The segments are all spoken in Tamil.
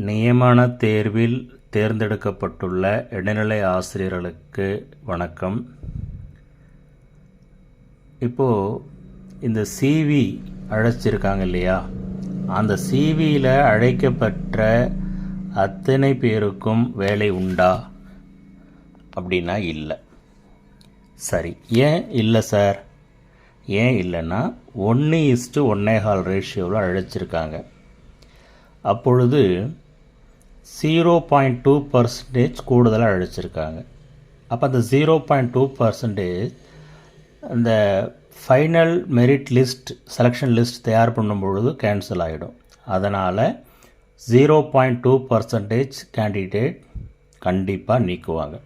நியமன தேர்வில் தேர்ந்தெடுக்கப்பட்டுள்ள இடைநிலை ஆசிரியர்களுக்கு வணக்கம். இப்போது இந்த சிவி அழைச்சிருக்காங்க இல்லையா? அந்த சிவியில் அழைக்கப்பட்ட அத்தனை பேருக்கும் வேலை உண்டா? அப்படின்னா இல்லை. சரி ஏன் இல்லை சார்? ஏன் இல்லைன்னா ஒன்று இஸ்ட்டு ஒன்னே கால் ரேஷியோவில் அழைச்சிருக்காங்க. அப்பொழுது ஜீரோ பாயிண்ட் டூ பர்சன்டேஜ் கூடுதலாக அழைச்சிருக்காங்க. அப்போ அந்த ஜீரோ பாயிண்ட் டூ பர்சன்டேஜ் அந்த final merit list selection list தயார் பண்ணும் பொழுது கேன்சல் ஆகிடும் அதனால் zero point two percentage candidate கண்டிப்பாக நீக்குவாங்க.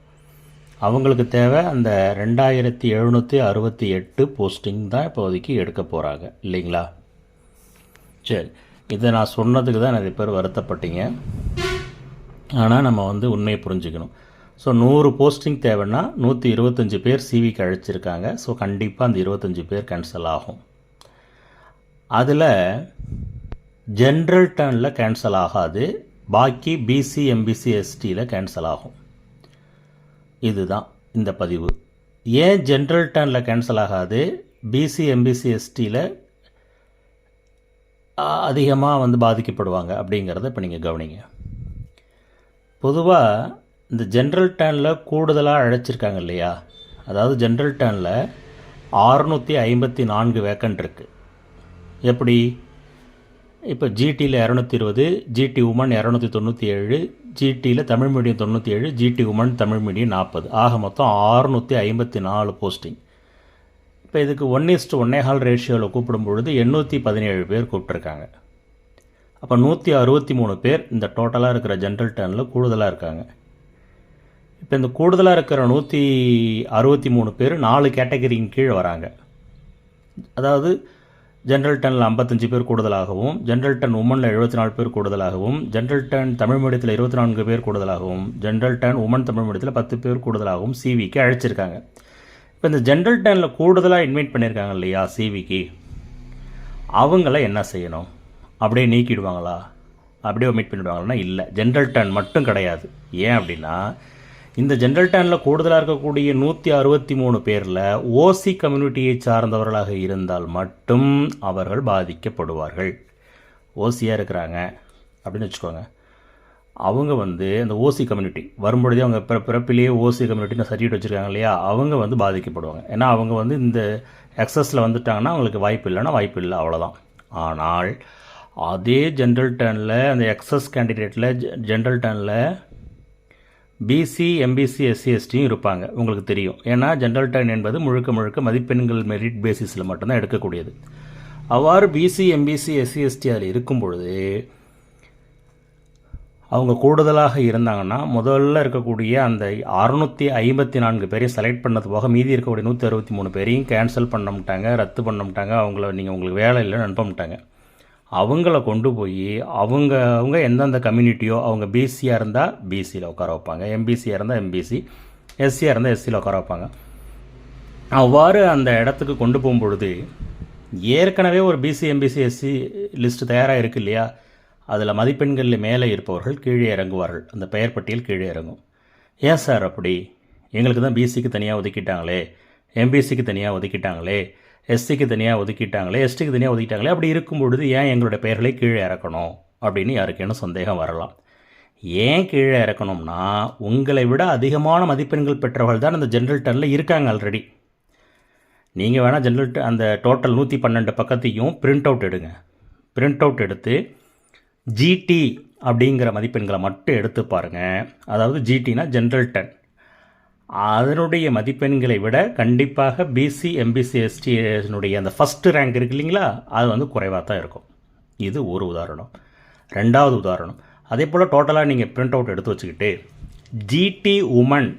அவங்களுக்கு தேவை அந்த ரெண்டாயிரத்தி எழுநூற்றி அறுபத்தி எட்டு போஸ்டிங் தான் இப்போதைக்கு எடுக்க போகிறாங்க இல்லைங்களா? சரி இதை நான் சொன்னதுக்கு தான் நிறைய பேர் வருத்தப்பட்டீங்க. ஆனால் நம்ம வந்து உண்மையை புரிஞ்சுக்கணும். ஸோ நூறு போஸ்டிங் தேவைன்னா நூற்றி இருபத்தஞ்சி பேர் சிவிக்கு அழைச்சிருக்காங்க. ஸோ கண்டிப்பாக அந்த இருபத்தஞ்சி பேர் கேன்சல் ஆகும். அதில் ஜென்ரல் டர்னில் கேன்சல் ஆகாது. பாக்கி பிசி எம்பிசி எஸ்டியில் கேன்சல் ஆகும். இதுதான் இந்த பதிவு. ஏன் ஜென்ரல் டர்னில் கேன்சல் ஆகாது? பிசி எம்பிசி எஸ்டியில் அதிகமாக வந்து பாதிக்கப்படுவாங்க அப்படிங்கிறத இப்போ நீங்கள் கவனிங்க. பொதுவாக இந்த ஜென்ரல் டேனில் கூடுதலாக அழைச்சிருக்காங்க இல்லையா? அதாவது ஜென்ரல் டேனில் ஆறுநூற்றி ஐம்பத்தி நான்கு வேக்கண்ட் இருக்குது எப்படி? இப்போ ஜிடியில் இரநூத்தி இருபது ஜிடி உமன் இரநூத்தி தொண்ணூற்றி ஏழு ஜிடியில் தமிழ் மீடியம் தொண்ணூற்றி ஏழு ஜிடி உமன் தமிழ் மீடியம் நாற்பது. ஆக மொத்தம் ஆறுநூற்றி ஐம்பத்தி நாலு போஸ்டிங் இப்போ இதுக்கு ஒன் இஸ்ட் ஒன்னே ஹால் ரேஷியோவில் கூப்பிடும் பொழுது எண்ணூற்றி பதினேழு பேர் கூப்பிட்ருக்காங்க அப்போ நூற்றி அறுபத்தி மூணு பேர் இந்த டோட்டலாக இருக்கிற ஜென்ரல் டேனில் கூடுதலாக இருக்காங்க. இப்போ இந்த கூடுதலாக இருக்கிற நூற்றி அறுபத்தி மூணு பேர் நாலு கேட்டகரியின் கீழே வராங்க. அதாவது ஜென்ரல் டனில் ஐம்பத்தஞ்சு பேர் கூடுதலாகவும் ஜென்ரல் டன் உமனில் எழுபத்தி நாலு பேர் கூடுதலாகவும் ஜென்ரல் டன் தமிழ் மீடியத்தில் இருபத்தி நான்கு பேர் கூடுதலாகவும் ஜென்ரல் டன் உமன் தமிழ் மீடியத்தில் பத்து பேர் கூடுதலாகவும் சிவிக்கு அழைச்சிருக்காங்க. இப்போ இந்த ஜென்ரல் டனில் கூடுதலாக இன்வைட் பண்ணியிருக்காங்க இல்லையா சிவிக்கு அவங்கள என்ன செய்யணும்? அப்படியே நீக்கிடுவாங்களா? அப்படியே மீட் பண்ணிவிடுவாங்களா இல்லை. ஜென்ரல் டேன் மட்டும் கிடையாது. ஏன் அப்படின்னா இந்த ஜென்ரல் டேனில் கூடுதலாக இருக்கக்கூடிய நூற்றி அறுபத்தி மூணு பேரில் ஓசி கம்யூனிட்டியை சார்ந்தவர்களாக இருந்தால் மட்டும் அவர்கள் பாதிக்கப்படுவார்கள். ஓசியாக இருக்கிறாங்க. அப்படின்னு வச்சுக்கோங்க. அவங்க வந்து அந்த ஓசி கம்யூனிட்டி வரும்பொழுதே அவங்க பிற பிறப்பிலேயே ஓசி கம்யூனிட்டின்னு சர்டிஃபிகேட் வச்சுருக்காங்க இல்லையா? அவங்க வந்து பாதிக்கப்படுவாங்க. ஏன்னா அவங்க வந்து இந்த எக்ஸஸில் வந்துட்டாங்கன்னா அவங்களுக்கு வாய்ப்பு இல்லைன்னா வாய்ப்பு இல்லை. அவ்வளோதான் ஆனால் அதே ஜென்ரல் டேனில் அந்த எக்ஸஸ் கேண்டிடேட்டில் ஜென்ரல் டேனில் பிசி எம்பிசி எஸ்சிஎஸ்டியும் இருப்பாங்க. உங்களுக்கு தெரியும். ஏன்னா ஜென்ரல் டர்ன் என்பது முழுக்க முழுக்க மதிப்பெண்கள் மெரிட் பேசிஸில் மட்டும்தான் எடுக்கக்கூடியது. அவ்வாறு பிசி எம்பிசி எஸ்சி அதில் இருக்கும் பொழுது அவங்க கூடுதலாக இருந்தாங்கன்னா முதல்ல இருக்கக்கூடிய அந்த அறுநூற்றி ஐம்பத்தி நான்கு பேரையும் செலக்ட் பண்ணது போக மீதி இருக்கக்கூடிய நூற்றி அறுபத்தி மூணு பேரையும் கேன்சல் பண்ணமுட்டாங்க ரத்து பண்ணமுட்டாங்க அவங்கள நீங்கள் உங்களுக்கு வேலை இல்லைன்னு அனுப்பமுட்டாங்க அவங்கள கொண்டு போய் அவங்க அவங்க எந்தெந்த கம்யூனிட்டியோ அவங்க பிசியாக இருந்தால் பிசியில் உட்கார வைப்பாங்க. எம்பிசியாக இருந்தால் எம்பிசி எஸ்சியாக இருந்தால் எஸ்சியில் உட்கார வைப்பாங்க. அவ்வாறு அந்த இடத்துக்கு கொண்டு போகும்பொழுது ஏற்கனவே ஒரு பிசி எம்பிசி எஸ்சி லிஸ்ட்டு தயாராக இருக்கு இல்லையா? அதில் மதிப்பெண்களில் மேலே இருப்பவர்கள் கீழே இறங்குவார்கள். அந்த பெயர் பட்டியல் கீழே இறங்கும். ஏன் சார் அப்படி? எங்களுக்கு தான் பிசிக்கு தனியாக ஒதுக்கிட்டாங்களே. எம்பிசிக்கு தனியாக ஒதுக்கிட்டாங்களே. எஸ்சிக்கு தனியாக ஒதுக்கிட்டாங்களே எஸ்டிக்கு தனியாக ஒதுக்கிட்டாங்களே அப்படி இருக்கும் பொழுது ஏன் எங்களுடைய பெயர்களை கீழே இறக்கணும்? அப்படின்னு யாருக்கேனும் சந்தேகம் வரலாம். ஏன் கீழே இறக்கணும்னா உங்களை விட அதிகமான மதிப்பெண்கள் பெற்றவர்கள் தான் அந்த ஜென்ரல் டர்னில் இருக்காங்க ஆல்ரெடி நீங்கள் வேணால் ஜென்ரல் அந்த டோட்டல் நூற்றி பன்னெண்டு பக்கத்தையும் பிரிண்ட் அவுட் எடுங்க. பிரிண்ட் அவுட் எடுத்து ஜிடி அப்படிங்கிற மதிப்பெண்களை மட்டும் எடுத்து பாருங்கள் அதாவது ஜிடினா ஜென்ரல் டென் அதனுடைய மதிப்பெண்களை விட கண்டிப்பாக பிசி எம்பிசி எஸ்டினுடைய அந்த ஃபஸ்ட்டு ரேங்க் இருக்கு இல்லைங்களா? அது வந்து குறைவாக தான் இருக்கும். இது ஒரு உதாரணம். ரெண்டாவது உதாரணம். அதே போல் டோட்டலாக நீங்கள் பிரிண்ட் அவுட் எடுத்து வச்சுக்கிட்டு ஜிடி உமன்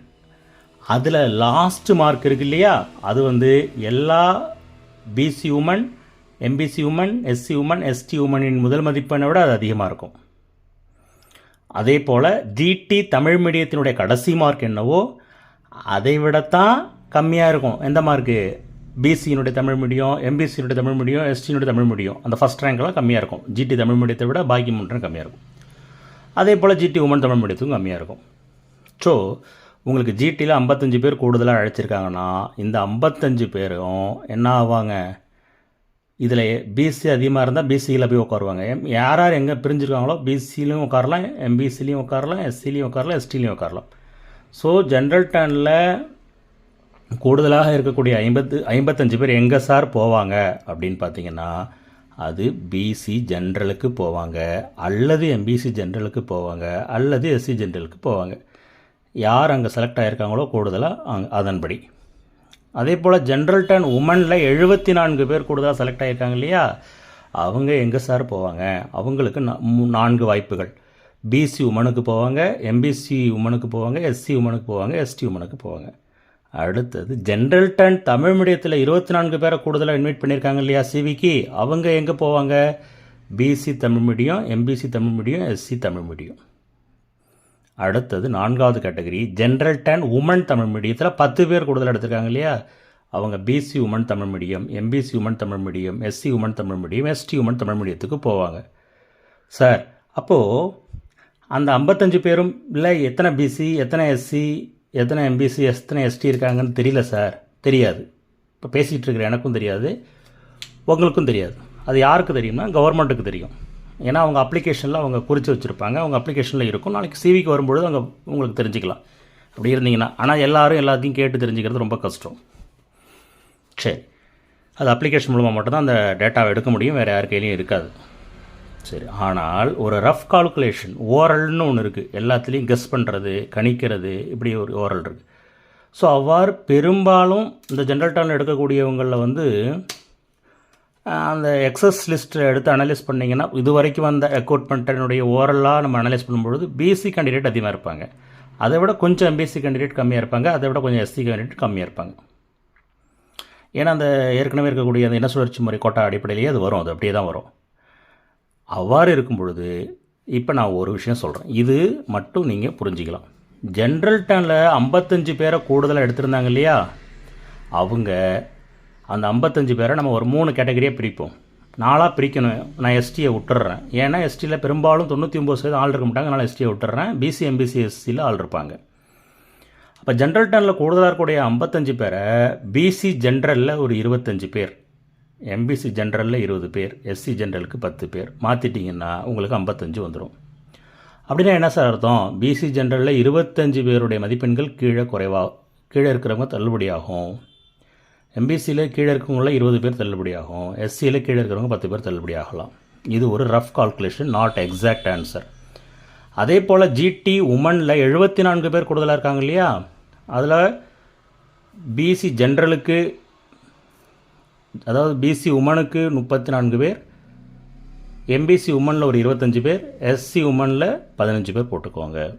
அதில் லாஸ்ட் மார்க் இருக்கு இல்லையா? அது வந்து எல்லா BC woman MBC woman SC woman ST உமனின் முதல் மதிப்பெண்ணை விட அது அதிகமாக இருக்கும். அதே போல் ஜிடி தமிழ் மீடியத்தினுடைய கடைசி மார்க் என்னவோ அதை விடத்தான் கம்மியாக இருக்கும். எந்த மார்க்கு பிசியினுடைய தமிழ் மீடியம் எம்பிசியினுடைய தமிழ் மீடியம் எஸ்டியினுடைய தமிழ் மீடியம். அந்த ஃபஸ்ட் ரேங்க்லாம் கம்மியாக இருக்கும். ஜிடி தமிழ் மீடியத்தை விட பாக்கி மூன்று கம்மியாக இருக்கும். அதே போல் ஜிடி உமன் தமிழ் மீடியத்துக்கும் கம்மியாக இருக்கும். ஸோ உங்களுக்கு ஜிடியில் ஐம்பத்தஞ்சு பேர் கூடுதலாக அழைச்சிருக்காங்கன்னா இந்த ஐம்பத்தஞ்சு பேரும் என்ன ஆவாங்க? இதில் பிசி அதிகமாக இருந்தால் பிசியில் போய் உட்காருவாங்க. எம் யார் யார் எங்கே பிரிஞ்சிருக்காங்களோ பிசிலையும் உட்காரலாம் எம்பிசிலையும் உட்காரலாம் எஸ்சிலையும் உட்காரலாம் எஸ்டிலையும் உட்காரலாம். ஸோ ஜென்ரல் டர்னில் கூடுதலாக இருக்கக்கூடிய ஐம்பத்து ஐம்பத்தஞ்சு பேர் எங்கே சார் போவாங்க? அப்படின்னு பார்த்தீங்கன்னா அது பிசி ஜென்ரலுக்கு போவாங்க அல்லது எம்பிசி ஜென்ரலுக்கு போவாங்க அல்லது எஸ்சி ஜென்ரலுக்கு போவாங்க. யார் அங்கே செலக்ட் ஆகியிருக்காங்களோ கூடுதலாக அங் அதன்படி. அதே போல் ஜென்ரல் டர்ன் உமனில் எழுபத்தி நான்கு பேர் கூடுதலாக செலக்ட் ஆகியிருக்காங்க இல்லையா? அவங்க எங்கே சார் போவாங்க? அவங்களுக்கு நான்கு வாய்ப்புகள். பிசி உமனுக்கு போவாங்க எம்பிசி உமனுக்கு போவாங்க எஸ்சி உமனுக்கு போவாங்க எஸ்டி உமனுக்கு போவாங்க. அடுத்தது ஜென்ரல் டன் தமிழ் மீடியத்தில் இருபத்தி நான்கு பேரை கூடுதலாக இன்வைட் பண்ணியிருக்காங்க இல்லையா சிவிக்கு அவங்க எங்கே போவாங்க? BC Tamil medium MBC Tamil medium SC Tamil medium. அடுத்தது நான்காவது category general turn woman Tamil மீடியத்தில் பத்து பேர் கூடுதலாக எடுத்திருக்காங்க இல்லையா? அவங்க BC woman Tamil medium MBC woman Tamil medium SC woman Tamil medium ST woman Tamil மீடியத்துக்கு போவாங்க. சார் அப்போது அந்த ஐம்பத்தஞ்சு பேரும் இல்லை எத்தனை பிசி எத்தனை எஸ்சி எத்தனை எம்பிசி எத்தனை எஸ்டி இருக்காங்கன்னு தெரியல சார். தெரியாது. இப்போ பேசிகிட்டு இருக்கிற எனக்கும் தெரியாது. உங்களுக்கும் தெரியாது. அது யாருக்கு தெரியும்னா கவர்மெண்ட்டுக்கு தெரியும். ஏன்னா அவங்க அப்ளிகேஷனில் அவங்க குறித்து வச்சுருப்பாங்க. அவங்க அப்ளிகேஷனில் இருக்கும். நாளைக்கு சிவிக்கு வரும்பொழுது அவங்க உங்களுக்கு தெரிஞ்சுக்கலாம். அப்படி இருந்தீங்கன்னா ஆனால் எல்லாரும் எல்லாத்தையும் கேட்டு தெரிஞ்சுக்கிறது ரொம்ப கஷ்டம். சரி. அது அப்ளிகேஷன் மூலமாக மட்டும்தான் அந்த டேட்டாவை எடுக்க முடியும். வேறு யார் கையிலையும் இருக்காது. சரி ஆனால் ஒரு ரஃப் கால்குலேஷன் ஓரல்னு ஒன்று இருக்குது எல்லாத்துலேயும் கெஸ் பண்ணுறது கணிக்கிறது இப்படி ஒரு ஓரல் இருக்குது ஸோ அவ்வாறு பெரும்பாலும் இந்த ஜென்ரல் டர்ன் எடுக்கக்கூடியவங்களில் வந்து அந்த எக்ஸஸ் லிஸ்ட்டை எடுத்து அனலைஸ் பண்ணிங்கன்னா இது வரைக்கும் வந்த எக்யூப்மெண்ட்டினுடைய ஓரலாக நம்ம அனலைஸ் பண்ணும்பொழுது பிசி கேண்டிடேட் அதிகமாக இருப்பாங்க. அதை விட கொஞ்சம் எம்பிசி கேண்டிடேட் கம்மியாக இருப்பாங்க. அதை விட கொஞ்சம் எஸ்சி கேண்டிடேட் கம்மியாக இருப்பாங்க. ஏன்னா அந்த ஏற்கனவே இருக்கக்கூடிய அந்த இன சுழற்சி முறை கோட்டா அடிப்படையிலேயே அது வரும். அது அப்படியே தான் வரும். அவ்வாறு இருக்கும் பொழுது இப்போ நான் ஒரு விஷயம் சொல்கிறேன் இது மட்டும் நீங்கள் புரிஞ்சிக்கலாம். ஜென்ரல் டேனில் ஐம்பத்தஞ்சு பேரை கூடுதலாக எடுத்திருந்தாங்க இல்லையா? அவங்க அந்த ஐம்பத்தஞ்சு பேரை நம்ம ஒரு மூணு கேட்டகரியாக பிரிப்போம். நாளாக பிரிக்கணும். நான் எஸ்டியை விட்டுறேன். ஏன்னா எஸ்டியில் பெரும்பாலும் தொண்ணூற்றி ஒம்பது சதவீதம் ஆள் இருக்க மாட்டாங்க. நான் எஸ்டியை விட்டுறேன். பிசி எம்பிசி எஸ்சியில் ஆள் இருப்பாங்க. அப்போ ஜென்ரல் டேனில் கூடுதலாக இருக்கக்கூடிய ஐம்பத்தஞ்சு பேரை பிசி ஜென்ரலில் ஒரு இருபத்தஞ்சு பேர். எம்பிசி ஜென்ரலில் இருபது பேர் எஸ்சி ஜென்ரலுக்கு பத்து பேர். மாற்றிட்டிங்கன்னா உங்களுக்கு ஐம்பத்தஞ்சு வந்துடும் அப்படின்னா என்ன சார் அர்த்தம்? பிசி ஜென்ரலில் இருபத்தஞ்சு பேருடைய மதிப்பெண்கள் கீழே குறைவாக கீழே இருக்கிறவங்க தள்ளுபடியாகும். எம்பிசியில் கீழே இருக்கிறவங்கள இருபது பேர் தள்ளுபடியாகும். எஸ்சியில் கீழே இருக்கிறவங்க பத்து பேர் தள்ளுபடியாகலாம். இது ஒரு rough calculation not exact answer அதே போல் ஜிடி உமனில் எழுபத்தி நான்கு பேர் கூடுதலாக இருக்காங்க இல்லையா? அதில் பிசி ஜென்ரலுக்கு அதாவது பிசி உமனுக்கு முப்பத்தி நான்கு பேர் எம்பிசி உமனில் ஒரு இருபத்தஞ்சு பேர் எஸ்சி உமனில் பதினஞ்சு பேர் போட்டுக்கோங்க.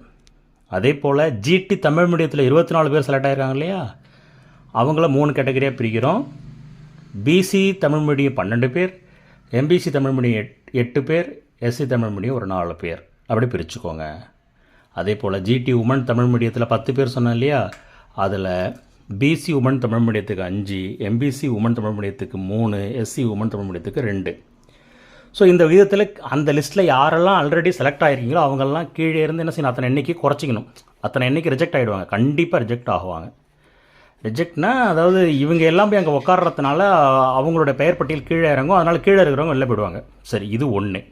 அதே போல் ஜிடி தமிழ் மீடியத்தில் இருபத்தி நாலு பேர் செலக்ட் ஆகிருக்காங்க இல்லையா? அவங்கள மூணு கேட்டகரியாக பிரிக்கிறோம். பிசி தமிழ் மீடியம் பன்னெண்டு பேர் எம்பிசி தமிழ் மீடியம் எட் எட்டு பேர் எஸ்சி தமிழ் மீடியம் ஒரு நாலு பேர். அப்படி பிரிச்சுக்கோங்க. அதே போல் ஜிடி உமன் தமிழ் மீடியத்தில் பத்து பேர் சொன்னேன் இல்லையா? அதில் பிசி உமன் தமிழ் மீடியத்துக்கு அஞ்சு எம்பிசி உமன் தமிழ் மீடியத்துக்கு மூணு எஸ்சி உமன் தமிழ் மீடியத்துக்கு ரெண்டு. ஸோ இந்த விதத்தில் அந்த லிஸ்ட்டில் யாரெல்லாம் ஆல்ரெடி செலக்ட் ஆகிருக்கீங்களோ அவங்கெல்லாம் கீழே இருந்து என்ன செய்யணும் அத்தனை எண்ணிக்கை குறைச்சிக்கணும். அத்தனை எண்ணிக்கை ரிஜெக்ட் ஆகிடுவாங்க கண்டிப்பாக ரிஜெக்ட் ஆகுவாங்க. ரிஜெக்ட்னா அதாவது இவங்க எல்லாம் போய் அங்கே உட்காடுறதுனால அவங்களோட பெயர் பட்டியல் கீழே இறங்கும். அதனால் கீழே இருக்கிறவங்க வெளில போயிடுவாங்க. சரி இது ஒன்று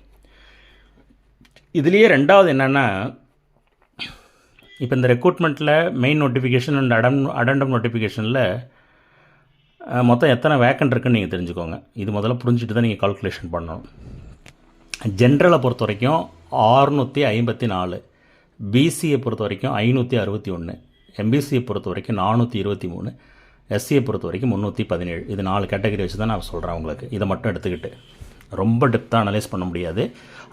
இதுலேயே ரெண்டாவது என்னென்னா இப்போ இந்த ரெக்ரூட்மெண்ட்டில் மெயின் நோட்டிஃபிகேஷன் அண்ட் அடம் அடண்டம் நோட்டிஃபிகேஷனில் மொத்தம் எத்தனை வேக்கண்ட் இருக்குன்னு நீங்கள் தெரிஞ்சுக்கோங்க. இது முதல்ல புரிஞ்சுட்டு தான் நீங்கள் கால்குலேஷன் பண்ணணும். ஜென்ரலை பொறுத்த வரைக்கும் ஆறுநூற்றி ஐம்பத்தி நாலு பிசியை பொறுத்த வரைக்கும் ஐநூற்றி அறுபத்தி ஒன்று எம்பிசியை பொறுத்த வரைக்கும் நானூற்றி இருபத்தி மூணு எஸ்சியை பொறுத்த வரைக்கும் முந்நூற்றி பதினேழு. இது நாலு கேட்டகரி வச்சு தான் நான் சொல்கிறேன் உங்களுக்கு. இதை மட்டும் எடுத்துக்கிட்டு. ரொம்ப டெப்த்தாக அனலைஸ் பண்ண முடியாது.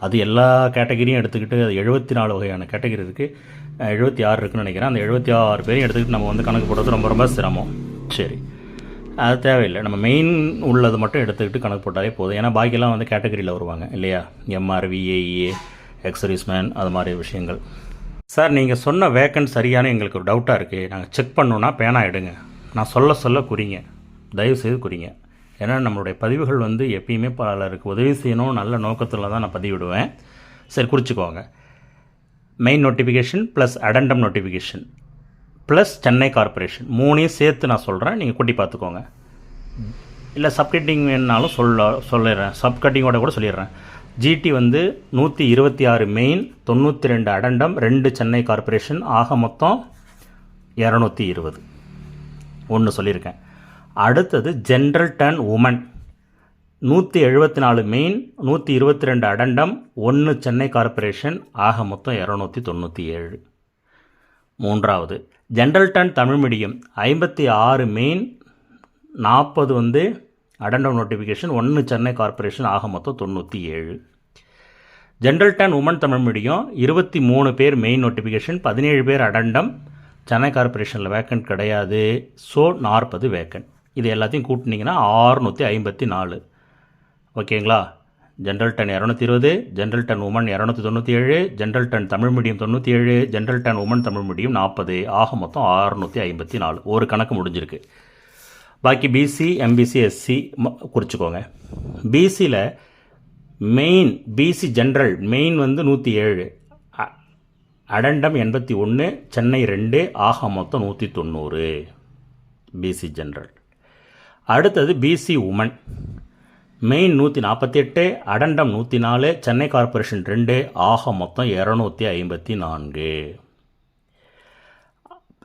அது எல்லா கேட்டகரியும் எடுத்துக்கிட்டு அது எழுபத்தி நாலு வகையான கேட்டகரி இருக்குது எழுபத்தி ஆறு இருக்குன்னு நினைக்கிறேன். அந்த எழுபத்தி ஆறு பேரையும் எடுத்துக்கிட்டு நம்ம வந்து கணக்கு போடுறது ரொம்ப ரொம்ப சிரமம். சரி. அது தேவையில்லை. நம்ம மெயின் உள்ளது மட்டும் எடுத்துக்கிட்டு கணக்கு போட்டாலே போதும். ஏன்னா பாக்கியெல்லாம் வந்து கேட்டகரியில் வருவாங்க இல்லையா? எம்ஆர் விஏஇஏ எக்ஸரிஸ்மேன் அது மாதிரி விஷயங்கள். சார் நீங்கள் சொன்ன வேக்கன்ட் சரியான எங்களுக்கு ஒரு டவுட்டாக இருக்குது நாங்கள் செக் பண்ணோன்னா பேனா எடுங்க. நான் சொல்ல சொல்ல குறிங்க. தயவு செய்து குறிங்க. ஏன்னா நம்மளுடைய பதிவுகள் வந்து எப்பயுமே பலருக்கு உதவி செய்யணும். நல்ல நோக்கத்தில் தான் நான் பதிவிடுவேன். சரி குறிச்சிக்கோங்க. Main notification plus addendum notification plus Chennai corporation மூணையும் சேர்த்து நான் சொல்கிறேன் நீங்கள் கூட்டி பார்த்துக்கோங்க. இல்லை சப்கட்டிங் வேணுனாலும் சொல்ல சொல்லிடுறேன். சப்கட்டிங்கோட கூட சொல்லிடுறேன். ஜிடி வந்து நூற்றி இருபத்தி ஆறு மெயின் தொண்ணூற்றி ரெண்டு அடண்டம் ரெண்டு சென்னை கார்ப்பரேஷன் ஆக மொத்தம் இரநூத்தி இருபது. ஒன்று சொல்லியிருக்கேன். அடுத்தது ஜென்ரல் டர்ன் உமன் நூற்றி எழுபத்தி நாலு மெயின் நூற்றி இருபத்தி ரெண்டு அடண்டம் ஒன்று சென்னை கார்ப்பரேஷன் ஆக மொத்தம் இரநூத்தி தொண்ணூற்றி ஏழு. மூன்றாவது ஜென்ரல் டன் தமிழ் மீடியம் ஐம்பத்தி ஆறு மெயின் நாற்பது வந்து அடண்டம் நோட்டிஃபிகேஷன் ஒன்று சென்னை கார்ப்பரேஷன் ஆக மொத்தம் தொண்ணூற்றி ஏழு. General turn woman Tamil medium இருபத்தி மூணு பேர் மெயின் நோட்டிஃபிகேஷன் பதினேழு பேர் அடண்டம் சென்னை கார்ப்பரேஷனில் வேக்கண்ட் கிடையாது. ஸோ நாற்பது வேக்கண்ட் இது எல்லாத்தையும் கூட்டினீங்கன்னா ஆறுநூற்றி ஐம்பத்தி நாலு. ஓகேங்களா? ஜென்ரல் டன் இரநூத்தி இருபது ஜென்ரல் டன் உமன் இரநூத்தி தொண்ணூற்றி ஏழு ஜென்ரல் டன் தமிழ் மீடியம் தொண்ணூற்றி ஏழு general turn woman Tamil medium நாற்பது ஆக மொத்தம் அறுநூற்றி ஐம்பத்தி நாலு ஒரு கணக்கு முடிஞ்சிருக்கு. பாக்கி பிசி எம்பிசி எஸ்சி குறிச்சிக்கோங்க. பிசியில் மெயின் பிசி ஜென்ரல் மெயின் வந்து நூற்றி ஏழு அ- அடண்டம் எண்பத்தி ஒன்று சென்னை ரெண்டு ஆக மொத்தம் நூற்றி தொண்ணூறு பிசி ஜென்ரல் அடுத்தது பிசி உமன் மெயின் நூற்றி நாற்பத்தி எட்டு அடண்டம் நூற்றி நாலு சென்னை கார்ப்பரேஷன் ரெண்டு ஆக மொத்தம் இரநூத்தி ஐம்பத்தி நான்கு.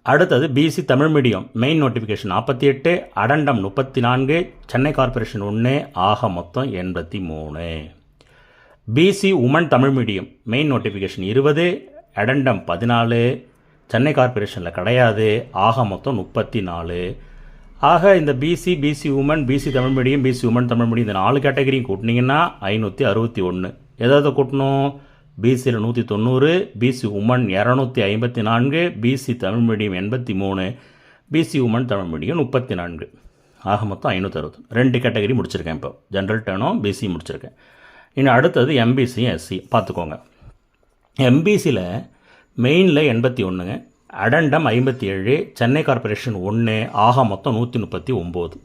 அடுத்தது BC Tamil medium main notification நாற்பத்தி எட்டு அடண்டம் முப்பத்தி நான்கு சென்னை கார்ப்பரேஷன் ஒன்று ஆக மொத்தம் எண்பத்தி மூணு. BC woman Tamil medium main notification இருபது அடண்டம் பதினாலு சென்னை கார்ப்பரேஷனில் கிடையாது ஆக மொத்தம் முப்பத்தி நாலு. ஆக இந்த BC BC woman BC Tamil medium BC woman Tamil medium இந்த நாலு கேட்டகரியும் கூட்டினீங்கன்னா ஐநூற்றி அறுபத்தி ஒன்று எதாவது கூட்டணும் பிசியில் நூற்றி தொண்ணூறு பிசி உமன் இரநூத்தி ஐம்பத்தி நான்கு பிசி தமிழ் மீடியம் எண்பத்தி மூணு பிசி உமன் தமிழ் மீடியம் முப்பத்தி நான்கு ஆக மொத்தம் ஐநூற்றி அறுபது ரெண்டு கேட்டகரி முடிச்சிருக்கேன் இப்போ ஜென்ரல் டேனும் பிசி முடிச்சிருக்கேன் இன்னும் அடுத்தது எம்பிசியும் எஸ்சி பார்த்துக்கோங்க எம்பிசியில் மெயினில் எண்பத்தி ஒன்றுங்க அடண்டம் ஐம்பத்தி ஏழு சென்னை கார்ப்பரேஷன் ஒன்று ஆக மொத்தம் நூற்றி முப்பத்தி ஒம்பது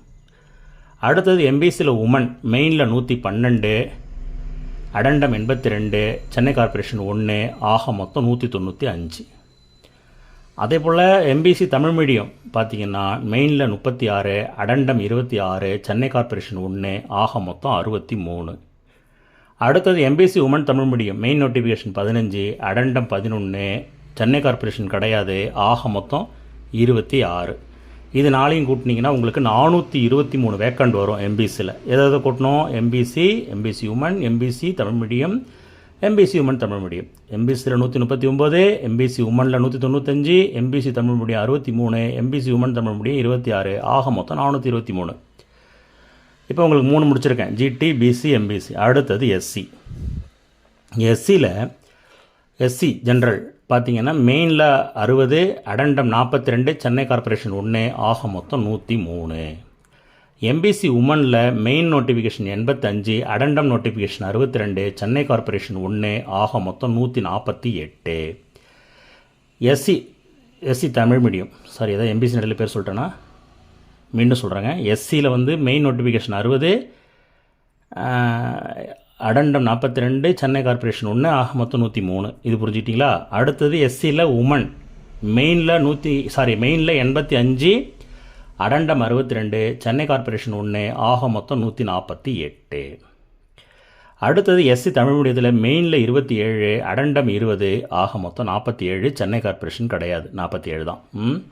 அடுத்தது எம்பிசியில் உமன் மெயினில் நூற்றி பன்னெண்டு அடண்டம் எண்பத்தி ரெண்டு சென்னை கார்ப்பரேஷன் ஒன்று ஆக மொத்தம் நூற்றி தொண்ணூற்றி அஞ்சு அதே போல் எம்பிசி தமிழ் மீடியம் பார்த்திங்கன்னா மெயினில் முப்பத்தி ஆறு அடண்டம் இருபத்தி ஆறு சென்னை கார்பரேஷன் ஒன்று ஆக மொத்தம் அறுபத்தி மூணு அடுத்தது MBC woman Tamil medium main notification பதினஞ்சு அடண்டம் பதினொன்று சென்னை கார்ப்பரேஷன் கிடையாது. ஆக மொத்தம் இருபத்தி ஆறு. இது நாளையும் கூட்டினீங்கன்னா உங்களுக்கு நானூற்றி இருபத்தி மூணு வேக்கண்ட் வரும் எம்பிசியில் எதாவது கூட்டணும் MBC MBC woman MBC Tamil medium MBC woman Tamil medium. எம்பிசியில் நூற்றி முப்பத்தி ஒம்பது எம்பிசி உமனில் நூற்றி தொண்ணூத்தஞ்சு எம்பிசி தமிழ் மீடியம் அறுபத்தி மூணு எம்பிசி உமன் தமிழ் மீடியம் இருபத்தி ஆறு. ஆக மொத்தம் நானூற்றி இருபத்தி மூணு. இப்போ உங்களுக்கு மூணு முடிச்சிருக்கேன். GT BC MBC. அடுத்தது எஸ்சி. எஸ்சியில் எஸ்சி ஜென்ரல். பார்த்தீங்கன்னா மெயினில் அறுபது அடண்டம் நாற்பத்தி ரெண்டு சென்னை கார்ப்பரேஷன் ஒன்று ஆக மொத்தம் நூற்றி மூணு எம்பிசி உமனில் மெயின் நோட்டிஃபிகேஷன் எண்பத்தஞ்சு அடண்டம் நோட்டிஃபிகேஷன் அறுபத்தி ரெண்டு சென்னை கார்ப்பரேஷன் ஒன்று ஆக மொத்தம் நூற்றி நாற்பத்தி எட்டு SC SC Tamil medium sorry ஏதாவது எம்பிசி நடுவில் பேர் சொல்லிட்டேன்னா மீண்டும் சொல்கிறேங்க எஸ்சியில் வந்து மெயின் நோட்டிஃபிகேஷன் அறுபது அடண்டம் நாற்பத்தி ரெண்டு சென்னை கார்ப்பரேஷன் ஒன்று ஆக மொத்தம் நூற்றி மூணு இது புரிஞ்சுக்கிட்டீங்களா? அடுத்தது எஸ்சியில் உமன் மெயினில் நூற்றி சாரி மெயினில் எண்பத்தி அஞ்சு அடண்டம் அறுபத்தி ரெண்டு சென்னை கார்ப்பரேஷன் ஒன்று ஆக மொத்தம் நூற்றி நாற்பத்தி எட்டு. அடுத்தது எஸ்சி தமிழ் மீடியத்தில் மெயினில் இருபத்தி ஏழு அடண்டம் இருபது ஆக மொத்தம் நாற்பத்தி ஏழு சென்னை கார்பரேஷன் கிடையாது. நாற்பத்தி ஏழு தான். ம்.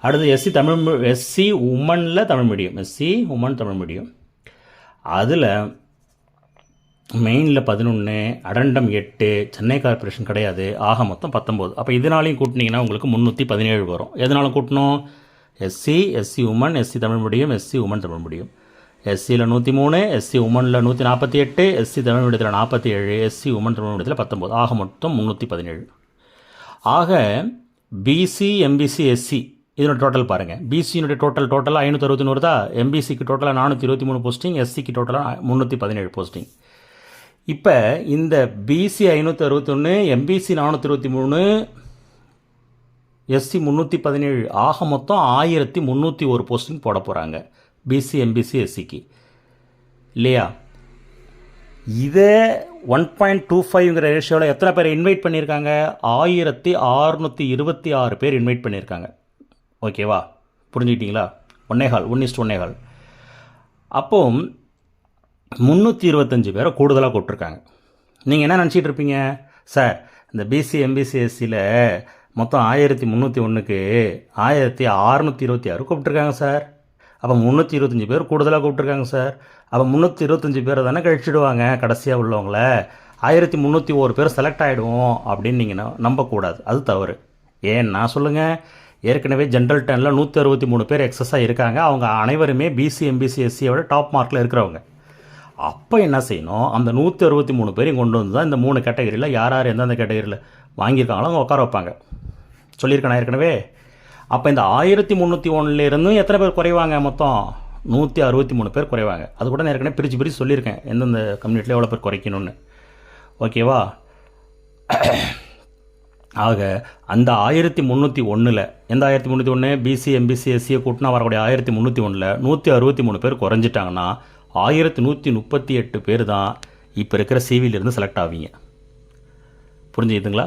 அடுத்து SC Tamil SC உமனில் Tamil medium. SC woman Tamil medium. அதில் மெயினில் பதினொன்று அடண்டம் எட்டு சென்னை கார்ப்பரேஷன் கிடையாது. ஆக மொத்தம் பத்தொம்போது அப்போ இதனாலையும் கூட்டினீங்கன்னா உங்களுக்கு முந்நூற்றி பதினேழு வரும். எதனாலும் கூட்டணும் SC SC woman SC Tamil medium SC woman Tamil medium எஸ்சியில் நூற்றி மூணு எஸ்சி உமனில் நூற்றி நாற்பத்தி எட்டு எஸ்சி தமிழ் மீடியத்தில் நாற்பத்தி ஏழு எஸ்சி உமன் தமிழ் மீடியத்தில் பத்தொம்போது ஆக மொத்தம் முந்நூற்றி பதினேழு. ஆக பிசி எம்பிசி எஸ்சி இதனோட டோட்டல் பாருங்கள் பிசியினுடைய டோட்டல் டோட்டலாக ஐநூற்றி அறுபத்தி வருதா? எம்பிசிக்கு டோட்டலாக நானூற்றி இருபத்தி மூணு போஸ்டிங் எஸ்சிக்கு டோட்டலாக முந்நூற்றி பதினேழு போஸ்டிங் இப்போ இந்த பிசி ஐநூற்றி அறுபத்தொன்று எம்பிசி நானூற்றி இருபத்தி மூணு எஸ்சி முந்நூற்றி பதினேழு ஆக மொத்தம் ஆயிரத்தி முந்நூற்றி ஒரு போஸ்டிங் போட போகிறாங்க பிசி எம்பிசி எஸ்சிக்கு இல்லையா? இதை ஒன் பாயிண்ட் டூ ஃபைவ்ங்கிற ரேஷியோவில் எத்தனை பேர் இன்வைட் பண்ணியிருக்காங்க? ஆயிரத்தி அறுநூற்றி இருபத்தி ஆறு பேர் இன்வைட் பண்ணியிருக்காங்க. ஓகேவா புரிஞ்சுக்கிட்டீங்களா? ஒன்னேகால் ஒன் இஸ்ட் ஒன்னேகால். அப்போது முந்நூற்றி இருபத்தஞ்சி பேரை கூடுதலாக கூப்பிட்ருக்காங்க நீங்கள் என்ன நினச்சிட்டு இருப்பீங்க? சார் இந்த பிசி எம்பிசி எஸ்சியில் மொத்தம் ஆயிரத்தி முந்நூற்றி ஒன்றுக்கு ஆயிரத்தி அறுநூற்றி இருபத்தி ஆறு கூப்பிட்ருக்காங்க சார். அப்போ முந்நூற்றி இருபத்தஞ்சி பேர் கூடுதலாக கூப்பிட்ருக்காங்க சார். அப்போ முந்நூற்றி இருபத்தஞ்சி பேரை தானே கழிச்சிடுவாங்க கடைசியாக உள்ளவங்கள. ஆயிரத்தி முந்நூற்றி ஒரு பேர் செலக்ட் ஆகிடுவோம் அப்படின்னு நீங்கள் நம்பக்கூடாது. அது தவறு. ஏன்னா சொல்லுங்கள் ஏற்கனவே ஜென்ரல் டெனில் நூற்றி அறுபத்தி மூணு பேர் எக்ஸஸாக இருக்காங்க. அவங்க அனைவருமே பிசி எம்பிசி எஸ்சியோட டாப் மார்க்கில் இருக்கிறவங்க. அப்போ என்ன செய்யணும்? அந்த நூற்றி அறுபத்தி மூணு பேரையும் கொண்டு வந்து தான் இந்த மூணு கேட்டகரியில் யார் யார் எந்தெந்த கேட்டகரியில் வாங்கியிருக்காங்களோ அவங்க உட்கார வைப்பாங்க. சொல்லியிருக்கேன் ஏற்கனவே? அப்போ இந்த ஆயிரத்தி முந்நூற்றி ஒன்றுலேருந்தும் எத்தனை பேர் குறைவாங்க மொத்தம்? நூற்றி அறுபத்தி மூணு பேர் குறைவாங்க. அது கூட நான் ஏற்கனவே பிரித்து பிரித்து சொல்லியிருக்கேன். எந்தெந்த கம்யூனிட்டியில் எவ்வளோ பேர் குறைக்கணும்னு. ஓகேவா ஆக அந்த ஆயிரத்தி முந்நூற்றி ஒன்றில் எந்த ஆயிரத்தி முந்நூற்றி ஒன்று பிசி எம்பிசி எஸ்சியை கூட்டினா வரக்கூடிய ஆயிரத்தி முந்நூற்றி ஒன்றில் நூற்றி அறுபத்தி மூணு பேர் குறைஞ்சிட்டாங்கன்னா ஆயிரத்தி நூற்றி முப்பத்தி எட்டு பேர் தான் இப்போ இருக்கிற சிவிலிருந்து செலக்ட் ஆவீங்க. புரிஞ்சுக்கிதுங்களா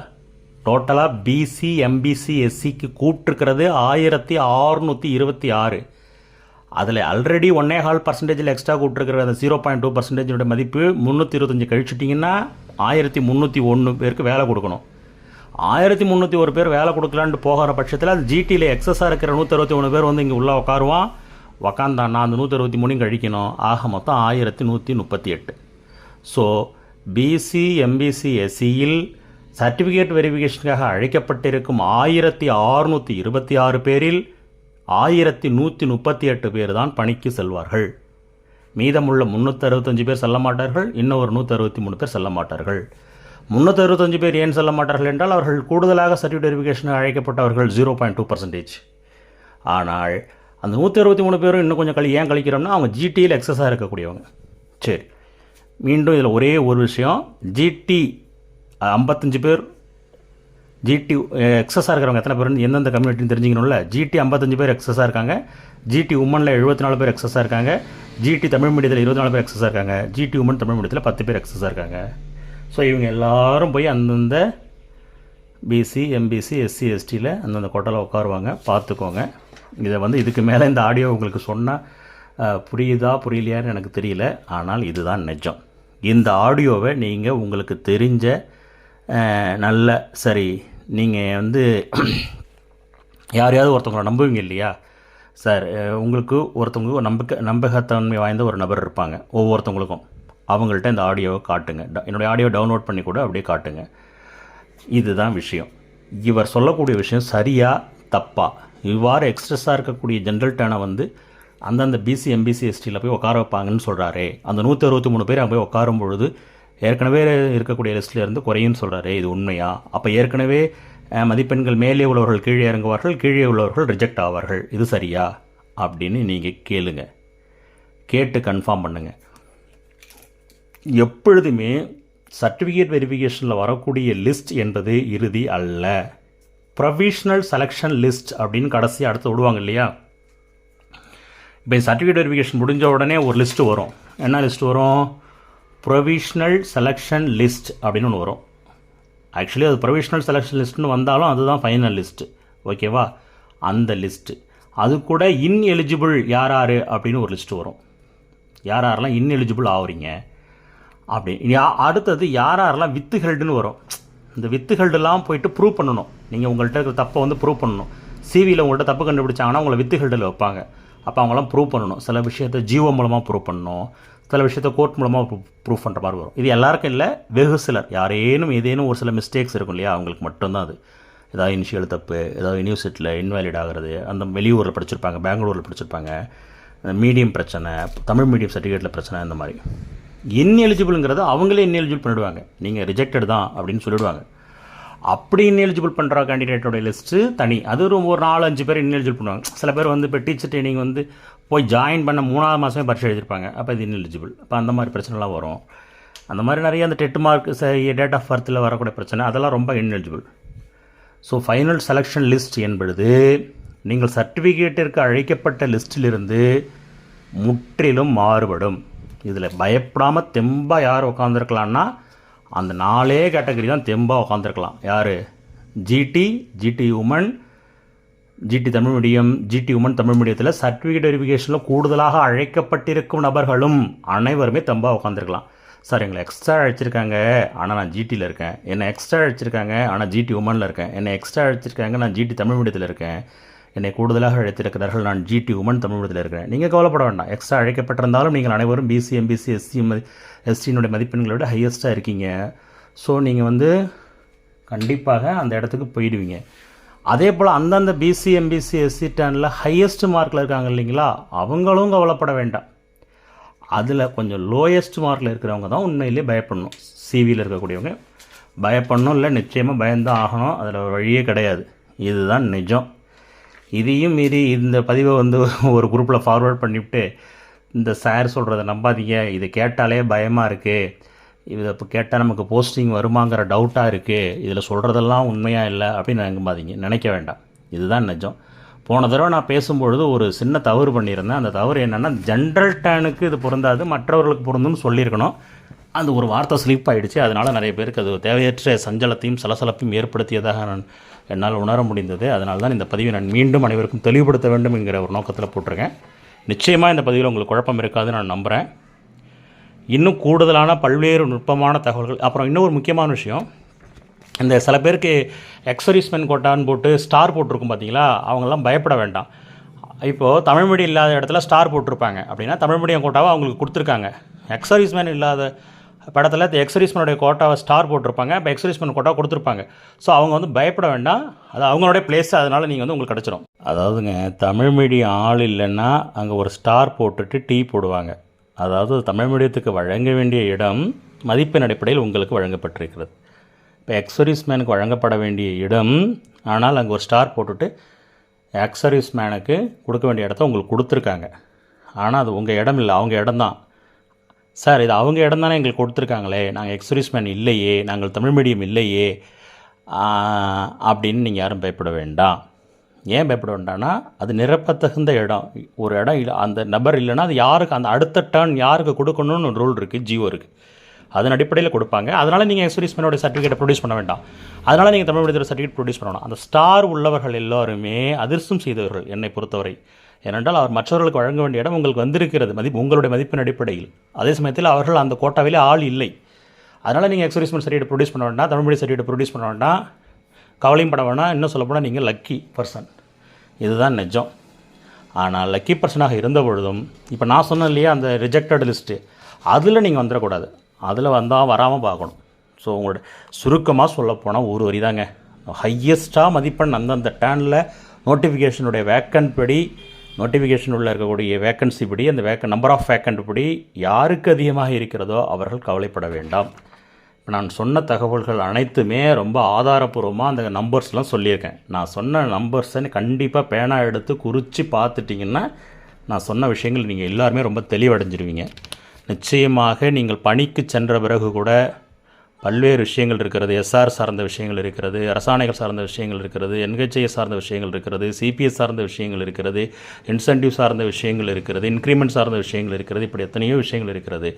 டோட்டலாக பிசி எம்பிசி எஸ்சிக்கு கூப்பிட்டுருக்கிறது ஆயிரத்தி ஆறுநூற்றி இருபத்தி ஆறு. அதில் ஆல்ரெடி ஒன்னே ஹால் பர்சன்டேஜில் எக்ஸ்ட்ரா கூப்பிட்டுருக்கிற அந்த ஜீரோ பாயிண்ட் டூ பர்சன்டேஜோட மதிப்பு முந்நூற்றி இருபத்தஞ்சி கழிச்சிட்டிங்கன்னா ஆயிரத்தி முந்நூற்றி ஒன்று பேருக்கு வேலை கொடுக்கணும். ஆயிரத்தி முந்நூற்றி ஒரு பேர் வேலை கொடுக்கலான்ட்டு போகிற பட்சத்தில் அது ஜிடியில் எக்ஸஸாக இருக்கிற நூற்றி அறுபத்தி மூணு பேர் வந்து இங்கே உள்ளே உட்காருவான். உக்காந்தான்னா அந்த நூற்றறுபத்தி மூணையும் கழிக்கணும். ஆக மொத்தம் ஆயிரத்தி நூற்றி முப்பத்தி எட்டு. ஸோ பிசி எம்பிசி எஸ்சியில் சர்டிஃபிகேட் வெரிஃபிகேஷனுக்காக அழைக்கப்பட்டிருக்கும் ஆயிரத்தி அறுநூற்றி இருபத்தி ஆறு பேரில் ஆயிரத்தி நூற்றி முப்பத்தி எட்டு பேர் தான் பணிக்கு செல்வார்கள். மீதமுள்ள முந்நூற்றி அறுபத்தஞ்சு பேர் செல்ல மாட்டார்கள் இன்னும் ஒரு நூற்றி அறுபத்தி மூணு பேர் செல்ல மாட்டார்கள். முந்நூற்றி அறுபத்தஞ்சு பேர் ஏன் செல்ல மாட்டார்கள் என்றால் அவர்கள் கூடுதலாக சர்டிஃபிகேட் வெரிஃபிகேஷனுக்கு அழைக்கப்பட்டவர்கள் ஜீரோ பாயிண்ட் டூ பர்சன்டேஜ் ஆனால் அந்த நூற்றி அறுபத்தி மூணு பேரும் இன்னும் கொஞ்சம் கழி ஏன் கழிக்கிறோம்னா அவங்க ஜிடியில் எக்ஸஸாக இருக்கக்கூடியவங்க. சரி. மீண்டும் இதில் ஒரே ஒரு விஷயம். ஜிடி ஐம்பத்தஞ்சு பேர். ஜிடி எக்ஸஸாக இருக்கிறவங்க எத்தனை பேர் எந்தெந்த கம்யூனிட்டின்னு தெரிஞ்சுக்கணும்ல. ஜிடி ஐம்பத்தஞ்சு பேர் எக்ஸஸாக இருக்காங்க. ஜிடி உமனில் எழுபத்தி நாலு பேர் எக்ஸஸாக இருக்காங்க. ஜிடி தமிழ் மீடியத்தில் இருபத்தி நாலு பேர் எக்ஸஸாக இருக்காங்க. ஜிடி உமன் தமிழ் மீடியத்தில் பத்து பேர் எக்ஸஸாக இருக்காங்க. ஸோ இவங்க எல்லோரும் போய் அந்தந்த பிசி எம்பிசி எஸ்சி எஸ்டியில் அந்தந்த கோட்டாவில் உட்காருவாங்க. பார்த்துக்கோங்க. இதை வந்து இதுக்கு மேலே இந்த ஆடியோ உங்களுக்கு சொன்னால் புரியுதா புரியலையான்னு எனக்கு தெரியல. ஆனால் இதுதான் நிஜம். இந்த ஆடியோவை நீங்கள் உங்களுக்கு தெரிஞ்ச நல்ல சரி நீங்கள் வந்து யாரையாவது ஒருத்தவங்களை நம்புவீங்க இல்லையா? சார் உங்களுக்கு ஒருத்தவங்க நம்பிக்கை நம்பகத்தன்மை வாய்ந்த ஒரு நபர் இருப்பாங்க ஒவ்வொருத்தவங்களுக்கும். அவங்கள்ட்ட இந்த ஆடியோவை காட்டுங்க. ட- என்னுடைய ஆடியோ டவுன்லோட் பண்ணி கூட அப்படியே காட்டுங்க. இதுதான் விஷயம். இவர் சொல்லக்கூடிய விஷயம் சரியா தப்பா? இவ்வாறு எக்ஸ்ட்ரெஸ்ஸாக இருக்கக்கூடிய ஜென்ரல் டேனை வந்து அந்தந்த பிசி எம்பிசி எஸ்டியில் போய் உட்கார வைப்பாங்கன்னு சொல்கிறாரே அந்த நூற்றி அறுபத்தி மூணு பேர் அங்கே போய் உட்காரும் பொழுது ஏற்கனவே இருக்கக்கூடிய லிஸ்ட்டில் இருந்து குறையும்னு சொல்கிறாரு இது உண்மையா? அப்போ ஏற்கனவே மதிப்பெண்கள் மேலே உள்ளவர்கள் கீழே இறங்குவார்கள் கீழே உள்ளவர்கள் ரிஜெக்ட் ஆவார்கள். இது சரியா? அப்படின்னு நீங்கள் கேளுங்க. கேட்டு கன்ஃபார்ம் பண்ணுங்கள் எப்பொழுதுமே சர்டிஃபிகேட் வெரிஃபிகேஷனில் வரக்கூடிய லிஸ்ட் என்பது இறுதி அல்ல. ப்ரொவிஷ்னல் செலெக்ஷன் லிஸ்ட் அப்படின்னு கடைசி அடுத்து விடுவாங்க இல்லையா? இப்போ சர்டிஃபிகேட் வெரிஃபிகேஷன் முடிஞ்ச உடனே ஒரு லிஸ்ட்டு வரும். என்ன லிஸ்ட் வரும்? ப்ரொவிஷ்னல் செலெக்ஷன் லிஸ்ட் அப்படின்னு ஒன்று வரும். ஆக்சுவலி அது ப்ரொவிஷ்னல் செலெக்ஷன் லிஸ்ட்னு வந்தாலும் அதுதான் ஃபைனல் லிஸ்ட்டு ஓகேவா அந்த லிஸ்ட்டு அது கூட இன்எலிஜிபிள் யார் யார் அப்படின்னு ஒரு லிஸ்ட்டு வரும். யார் யாரெல்லாம் இன்எலிஜிபிள் ஆகுறீங்க அப்படி. யா- அடுத்தது யார் யாரெல்லாம் வித்துகள்டுன்னு வரும். இந்த வித்து ஹெல்டுலாம் போயிட்டு ப்ரூவ் பண்ணணும். நீங்கள் உங்கள்கிட்ட இருக்கிற தப்பை வந்து ப்ரூவ் பண்ணணும். சிவியில் உங்கள்கிட்ட தப்பு கண்டுபிடிச்சாங்கன்னா உங்களை ஹெல்டில் வைப்பாங்க. அப்போ அவங்களாம் ப்ரூவ் பண்ணணும். சில விஷயத்தை ஜீவோ மூலமாக ப்ரூவ் பண்ணணும். சில விஷயத்தை கோர்ட் மூலமாக ப்ரூவ் பண்ணுற மாதிரி வரும். இது எல்லாருக்கும் இல்லை வெகு சிலர். யாரேனும் ஏதேனும் ஒரு சில மிஸ்டேக்ஸ் இருக்கும் இல்லையா? அவங்களுக்கு மட்டும்தான் அது. ஏதாவது இனிஷியல் தப்பு ஏதாவது யூனிவர்சிட்டியில் இன்வாலிட் ஆகிறது அந்த வெளியூரில் படிச்சிருப்பாங்க பெங்களூரில் படிச்சிருப்பாங்க மீடியம் பிரச்சனை தமிழ் மீடியம் சர்டிஃபிகேட்டில் பிரச்சனை இந்த மாதிரி. இன்எலிஜிபிள்ங்கிறத அவங்களே இன்எலிஜிபிள் பண்ணிவிடுவாங்க நீங்கள் ரிஜெக்டட் தான் அப்படின்னு சொல்லிவிடுவாங்க அப்படி இன்எலிஜிபிள் பண்ணுற கேண்டிடேட்டோடைய லிஸ்ட்டு தனி. அது ஒரு ஒரு நாலு அஞ்சு பேர் இன்எலிஜிபிள் பண்ணுவாங்க. சில பேர் வந்து இப்போ டீச்சர் ட்ரைனிங் வந்து போய் ஜாயின் பண்ண மூணாவது மாதமே பரீட்சை எழுதியிருப்பாங்க அப்போ இது இன்எலிஜிபிள் அப்போ அந்த மாதிரி பிரச்சனைலாம் வரும். அந்த மாதிரி நிறைய அந்த டெட் மார்க் டேட் ஆஃப் பர்த்தில் வரக்கூடிய பிரச்சனை அதெல்லாம் ரொம்ப ineligible so final selection list என்பது நீங்கள் சர்டிஃபிகேட்டிற்கு அழைக்கப்பட்ட லிஸ்ட்டிலிருந்து முற்றிலும் மாறுபடும். இதில் பயப்படாமல் தெம்பாக யார் உட்காந்துருக்கலான்னா அந்த நாலே கேட்டகரி தான் தெம்பாக உட்காந்துருக்கலாம் யார்? GT GT woman GT Tamil medium GT woman Tamil மீடியத்தில் சர்டிஃபிகேட் வெரிஃபிகேஷனில் கூடுதலாக அழைக்கப்பட்டிருக்கும் நபர்களும் அனைவருமே தெம்பாக உட்காந்துருக்கலாம் சார் எங்களை எக்ஸ்ட்ரா அழைச்சிருக்காங்க. ஆனால் நான் ஜிடியில் இருக்கேன். என்னை எக்ஸ்ட்ரா அழைச்சிருக்காங்க. ஆனால் ஜிடி உமனில் இருக்கேன். என்னை எக்ஸ்ட்ரா அழைச்சிருக்காங்க. நான் ஜிடி தமிழ் மீடியத்தில் இருக்கேன். என்னை கூடுதலாக அழைத்திருக்கிறார்கள். நான் ஜிடி உமன் தமிழகத்தில் இருக்கிறேன். நீங்கள் கவலைப்பட வேண்டாம். எக்ஸ்ட்ரா அழைக்கப்பட்டிருந்தாலும் நீங்கள் அனைவரும் பிசி எம்பிசி எஸ்சி மதி எஸ்டியினுடைய மதிப்பெண்களை விட ஹையஸ்ட்டாக இருக்கீங்க. ஸோ நீங்கள் வந்து கண்டிப்பாக அந்த இடத்துக்கு போயிடுவீங்க. அதே போல் அந்தந்த பிசி எம்பிசி எஸ்சி டேனில் ஹையஸ்ட் மார்க்கில் இருக்காங்க இல்லைங்களா? அவங்களும் கவலைப்பட வேண்டாம். அதில் கொஞ்சம் லோயஸ்ட் மார்க்கில் இருக்கிறவங்க தான் உண்மையிலே பயப்படணும். சிவியில் இருக்கக்கூடியவங்க. பயப்படணும் இல்லை நிச்சயமாக பயந்தான் ஆகணும். அதில் வழியே கிடையாது. இதுதான் நிஜம். இதையும் மீறி இந்த பதிவை வந்து ஒரு குரூப்பில் ஃபார்வேர்ட் பண்ணிவிட்டு இந்த சார் சொல்கிறத நம்பாதீங்க. இதை கேட்டாலே பயமாக இருக்குது இதை இப்போ கேட்டால் நமக்கு போஸ்டிங் வருமாங்கிற டவுட்டாக இருக்குது இதில் சொல்கிறதெல்லாம் உண்மையாக இல்லை அப்படின்னு நம்பாதீங்க. நினைக்க வேண்டாம். இதுதான் நிஜம். போன தடவை நான் பேசும்பொழுது ஒரு சின்ன தவறு பண்ணியிருந்தேன். அந்த தவறு என்னென்னா ஜென்ரல் டேனுக்கு இது பொருந்தாது மற்றவர்களுக்கு பொருந்தும்னு சொல்லியிருக்கணும். அந்த ஒரு வார்த்தை ஸ்லிப் ஆகிடுச்சு அதனால் நிறைய பேருக்கு அது தேவையற்ற சஞ்சலத்தையும் சலசலப்பையும் ஏற்படுத்தியதாக நான் என்னால் உணர முடிந்தது. அதனால தான் இந்த பதிவை நான் மீண்டும் அனைவருக்கும் தெளிவுபடுத்த வேண்டும் என்கிற ஒரு நோக்கத்தில் போட்டிருக்கேன். நிச்சயமாக இந்த பதிவில் உங்களுக்கு குழப்பம் இருக்காதுன்னு நான் நம்புகிறேன் இன்னும் கூடுதலான பல்வேறு நுட்பமான தகவல்கள் அப்புறம் இன்னொரு முக்கியமான விஷயம் இந்த சில பேருக்கு எக்ஸரிஸ்மென் கோட்டான்னு போட்டு ஸ்டார் போட்டிருக்கும் பார்த்தீங்களா அவங்கெல்லாம் பயப்பட வேண்டாம். இப்போது தமிழ் மீடியம் இல்லாத இடத்துல ஸ்டார் போட்டிருப்பாங்க. அப்படின்னா தமிழ் மீடியம் கோட்டாவை அவங்களுக்கு கொடுத்துருக்காங்க. எக்ஸரிஸ்மென் இல்லாத படத்தில் எக்ஸரிஸ்மனுடைய கோட்டாவை ஸ்டார் போட்டிருப்பாங்க. இப்போ எக்ஸரிஸ்மன் கோட்டா கொடுத்துருப்பாங்க. ஸோ அவங்க வந்து பயப்பட வேண்டாம். அது அவங்களுடைய பிளேஸ் அதனால் நீங்கள் வந்து உங்களுக்கு கிடச்சிரும். அதாவதுங்க தமிழ் மீடியம் ஆள் இல்லைன்னா அங்கே ஒரு ஸ்டார் போட்டுட்டு டீ போடுவாங்க. அதாவது தமிழ் மீடியத்துக்கு வழங்க வேண்டிய இடம் மதிப்பெண் அடிப்படையில் உங்களுக்கு வழங்கப்பட்டிருக்கிறது. இப்போ எக்ஸரிஸ் மேனுக்கு வழங்கப்பட வேண்டிய இடம் ஆனால் அங்கே ஒரு ஸ்டார் போட்டுட்டு எக்ஸரிஸ்மேனுக்கு கொடுக்க வேண்டிய இடத்த உங்களுக்கு கொடுத்துருக்காங்க. ஆனால் அது உங்கள் இடம் இல்லை. அவங்க இடம் தான் சார் இது அவங்க இடம் தானே எங்களுக்கு கொடுத்துருக்காங்களே. நாங்கள் எக்ஸ்பிரிஸ்மேன் மேன் இல்லையே நாங்கள் தமிழ் மீடியம் இல்லையே. அப்படின்னு நீங்கள் யாரும் பயப்பட வேண்டாம். ஏன் பயப்பட வேண்டாம்னா அது நிரப்பத்தகுந்த இடம். ஒரு இடம் இல்லை அந்த நபர் இல்லைன்னா அது யாருக்கு அந்த அடுத்த டர்ன் யாருக்கு கொடுக்கணும்னு ஒரு ரூல் இருக்குது ஜியோ இருக்குது அதன் அடிப்படையில் கொடுப்பாங்க. அதனால் நீங்கள் எக்ஸ்பீரியன்ஸ்மேனோட சர்டிஃபிகேட்டை ப்ரொடியூஸ் பண்ண வேண்டாம். அதனால் நீங்கள் தமிழ் மீடியத்தோட சர்டிஃபிகேட் ப்ரொடியூஸ் பண்ணணும். அந்த ஸ்டார் உள்ளவர்கள் எல்லாருமே அதிர்ஷ்டம் செய்தவர்கள் என்னை பொறுத்தவரை. ஏனென்றால் அவர் மற்றவர்களுக்கு வழங்க வேண்டிய இடம் உங்களுக்கு வந்திருக்கிறது. மதிப்பு உங்களுடைய மதிப்பின் அடிப்படையில். அதே சமயத்தில் அவர்கள் அந்த கோட்டாவிலே ஆள் இல்லை. அதனால் நீங்கள் எக்ஸ்பீரியன்ஸ்மெண்ட் சர்டிஃபிகேட் ப்ரொடியூஸ் பண்ண வேண்டாம். தமிழ் மீடியம் சர்டிஃபிகேட் ப்ரொடியூஸ் பண்ண வேண்டாம். கவலையும் பட வேணாம். இன்னும் சொல்லப்போனால் நீங்கள் லக்கி பர்சன் இதுதான் நிஜம். ஆனால் லக்கி பர்சனாக இருந்த பொழுதும் இப்போ நான் சொன்னேன் இல்லையா அந்த ரிஜெக்டட் லிஸ்ட்டு அதில் நீங்கள் வந்துடக்கூடாது. அதில் வந்தால் வராமல் பார்க்கணும். ஸோ உங்களோட சுருக்கமாக சொல்லப்போனால் ஒரு வரி தாங்க. ஹையஸ்ட்டாக மதிப்பெண் அந்தந்த டேனில் நோட்டிஃபிகேஷனுடைய வேக்கன்ட் படி நோட்டிஃபிகேஷன் உள்ள இருக்கக்கூடிய வேக்கன்சி படி அந்த வேக்க நம்பர் ஆஃப் வேக்கன்ட் படி யாருக்கு அதிகமாக இருக்கிறதோ அவர்கள் கவலைப்பட வேண்டாம். இப்போ நான் சொன்ன தகவல்கள் அனைத்துமே ரொம்ப ஆதாரப்பூர்வமாக அந்த நம்பர்ஸ்லாம் சொல்லியிருக்கேன். நான் சொன்ன நம்பர்ஸை கண்டிப்பாக பேனா எடுத்து குறித்து பார்த்துட்டிங்கன்னா நான் சொன்ன விஷயங்கள் நீங்கள் எல்லாருமே ரொம்ப தெளிவடைஞ்சிருவீங்க. நிச்சயமாக நீங்கள் பணிக்கு சென்ற பிறகு கூட பல்வேறு விஷயங்கள் இருக்கிறது. எஸ்ஆர் சார்ந்த விஷயங்கள் இருக்கிறது. அரசாணைகள் சார்ந்த விஷயங்கள் இருக்கிறது. என்ஹெச்ஐ சார்ந்த விஷயங்கள் இருக்கிறது. சிபிஎஸ் சார்ந்த விஷயங்கள் இருக்கிறது. இன்சென்டிவ் சார்ந்த விஷயங்கள் இருக்கிறது. இன்க்ரிமெண்ட் சார்ந்த விஷயங்கள் இருக்கிறது. இப்படி எத்தனையோ விஷயங்கள் இருக்கிறது.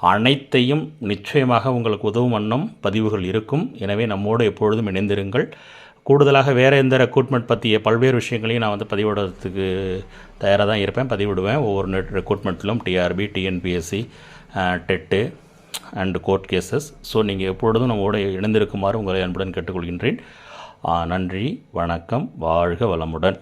அனைத்தையும் நிச்சயமாக உங்களுக்கு உதவும் வண்ணம் பதிவுகள் இருக்கும். எனவே நம்மோடு எப்பொழுதும் இணைந்திருங்கள். கூடுதலாக வேறு எந்த ரெக்ரூட்மெண்ட் பற்றிய பல்வேறு விஷயங்களையும் நான் வந்து பதிவிடுறதுக்கு தயாராக தான் இருப்பேன். பதிவிடுவேன். ஒவ்வொரு NET ரெக்ரூட்மெண்ட்டிலும் TRB TNPSC TET and court cases so நீங்கள் எப்பொழுதும் நம்மோடு இணைந்திருக்குமாறு உங்களை அன்புடன் கேட்டுக்கொள்கின்றேன். நன்றி வணக்கம் வாழ்க வளமுடன்.